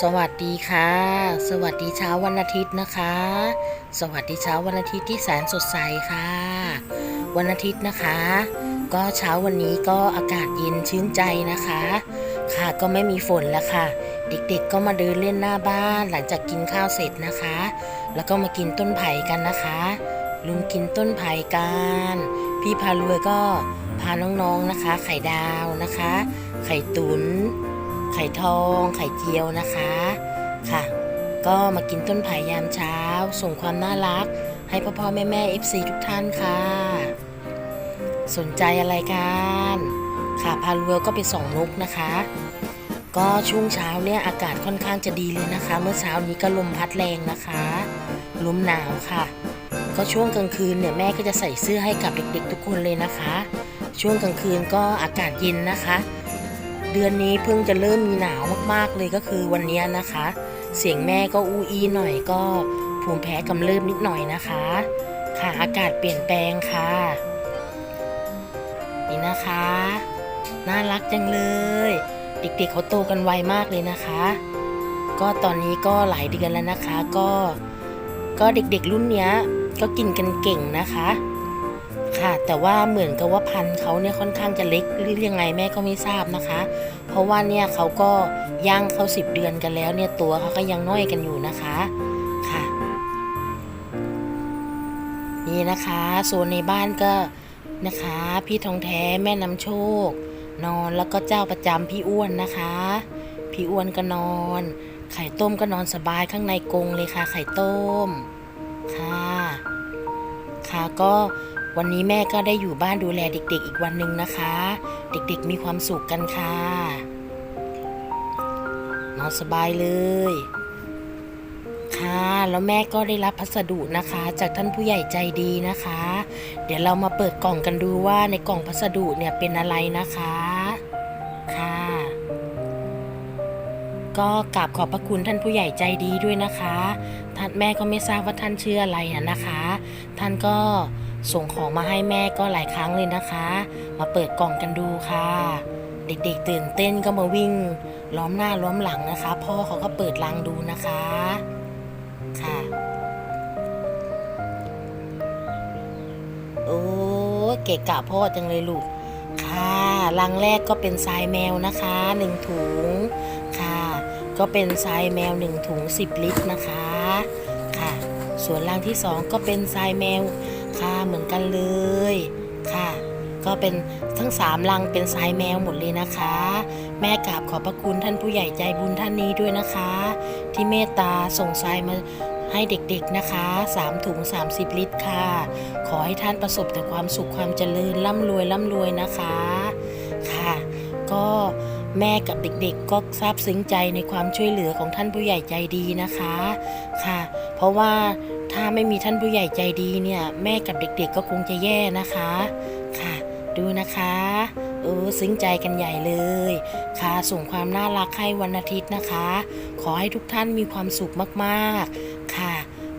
สวัสดีค่ะ สวัสดีเช้าวันอาทิตย์นะคะ สวัสดีเช้าวันอาทิตย์ที่แสนสดใสค่ะ วันอาทิตย์นะคะ ก็เช้าวันนี้ก็อากาศเย็นชื่นใจนะคะ ค่ะก็ไม่มีฝนแล้วค่ะ เด็กๆก็มาเดินเล่นหน้าบ้านหลังจากกินข้าวเสร็จนะคะ แล้วก็มากินต้นไผ่กันนะคะ ลุงกินต้นไผ่กันพี่พารวยก็พาน้องๆนะคะ ไข่ดาวนะคะ ไข่ตุนไข่ทองไข่เจียวนะคะค่ะ ก็มากินต้นไผ่ยามเช้า ส่งความน่ารัก ให้พ่อพ่อแม่แม่ FC ทุกท่านค่ะ สนใจอะไรกันค่ะพาลูเวก็ไปส่องนกนะคะ ก็ช่วงเช้าเนี่ยอากาศค่อนข้างจะดีเลยนะคะ เมื่อเช้านี้ก็ลมพัดแรงนะคะลมหนาวค่ะ ก็ช่วงกลางคืนเนี่ยแม่ก็จะใส่เสื้อให้กับเด็กๆ ทุกคนเลยนะคะ ช่วงกลางคืนก็อากาศเย็นนะคะ เดือนนี้เพิ่งจะเริ่มมีหนาวมากๆเลยก็คือวันนี้นะคะ เสียงแม่ก็อูอีหน่อยก็ภูมิแพ้กำเริบนิดหน่อยนะคะ ค่ะอากาศเปลี่ยนแปลงค่ะ นี่นะคะ น่ารักจังเลย เด็กๆเขาโตกันไวมากเลยนะคะ ก็ตอนนี้ก็หลายเดือนแล้วนะคะ ก็ ก็เด็กๆรุ่นเนี้ยก็กินกันเก่งนะคะ ค่ะ แต่ว่าเหมือนกับว่าพันธุ์เขาเนี่ยค่อนข้างจะเล็กหรือยังไงแม่ก็ไม่ทราบนะคะ เพราะว่าเนี่ยเขาก็ย่างเขาสิบเดือนกันแล้วเนี่ยตัวเขาก็ยังน้อยกันอยู่นะคะค่ะนี่นะคะโซนในบ้านก็นะคะ พี่ทองแท้แม่นำโชค นอนแล้วก็เจ้าประจำพี่อ้วนนะคะ พี่อ้วนก็นอน ไข่ต้มก็นอนสบายข้างในกรงเลยค่ะ ไข่ต้มค่ะค่ะก็ วันนี้แม่ก็ได้อยู่บ้านดูแลเด็ก ๆ อีกวันหนึ่งนะคะ เด็กๆมีความสุขกันค่ะนอนสบายเลย ค่ะ แล้วแม่ก็ได้รับพัสดุนะคะ จากท่านผู้ใหญ่ใจดีนะคะ เดี๋ยวเรามาเปิดกล่องกันดูว่าในกล่องพัสดุเนี่ยเป็นอะไรนะคะ ค่ะ ก็กราบขอบพระคุณท่านผู้ใหญ่ใจดีด้วยนะคะ ท่านแม่ก็ไม่ทราบว่าท่านชื่ออะไรอะนะคะ ท่านก็ ส่งของมาให้แม่ก็หลายครั้งเลยนะคะ มาเปิดกล่องกันดูค่ะ เด็กๆตื่นเต้นก็มาวิ่ง ล้อมหน้าล้อมหลังนะคะ พ่อเขาก็เปิดลังดูนะคะค่ะ โอ้เกะกะพ่อจังเลยลูกค่ะลังแรกก็เป็นทรายแมวนะคะหนึ่งถุงค่ะ ก็เป็นทรายแมวหนึ่งถุง10ลิตรนะคะค่ะ ส่วนลังที่สองก็เป็นทรายแมว ค่ะเหมือนกันเลยค่ะ ก็เป็นทั้งสามลังเป็นทรายแมวหมดเลยนะคะ แม่กราบขอบพระคุณท่านผู้ใหญ่ใจบุญท่านนี้ด้วยนะคะ ที่เมตตาส่งทรายมาให้เด็กๆนะคะ3ถุง 30 ลิตรค่ะ ขอให้ท่านประสบแต่ความสุขความเจริญร่ำรวยร่ำรวยนะคะค่ะ ก็แม่กับเด็กๆ ก็ซาบซึ้งใจในความช่วยเหลือของท่านผู้ใหญ่ใจดีนะคะค่ะ เพราะว่า ถ้าไม่มีท่านผู้ใหญ่ใจดีเนี่ย แม่กับเด็กๆก็คงจะแย่นะคะ ค่ะ ดูนะคะ เออซึ้งใจกันใหญ่เลย ค่ะส่งความน่ารักให้วันอาทิตย์นะคะ ขอให้ทุกท่านมีความสุขมากๆ ค่ะ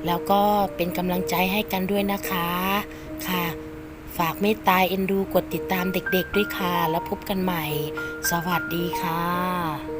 แล้วก็เป็นกำลังใจให้กันด้วยนะคะ ค่ะฝากเมตตาเอ็นดูกดติดตามเด็กๆด้วยค่ะ แล้วพบกันใหม่ สวัสดีค่ะ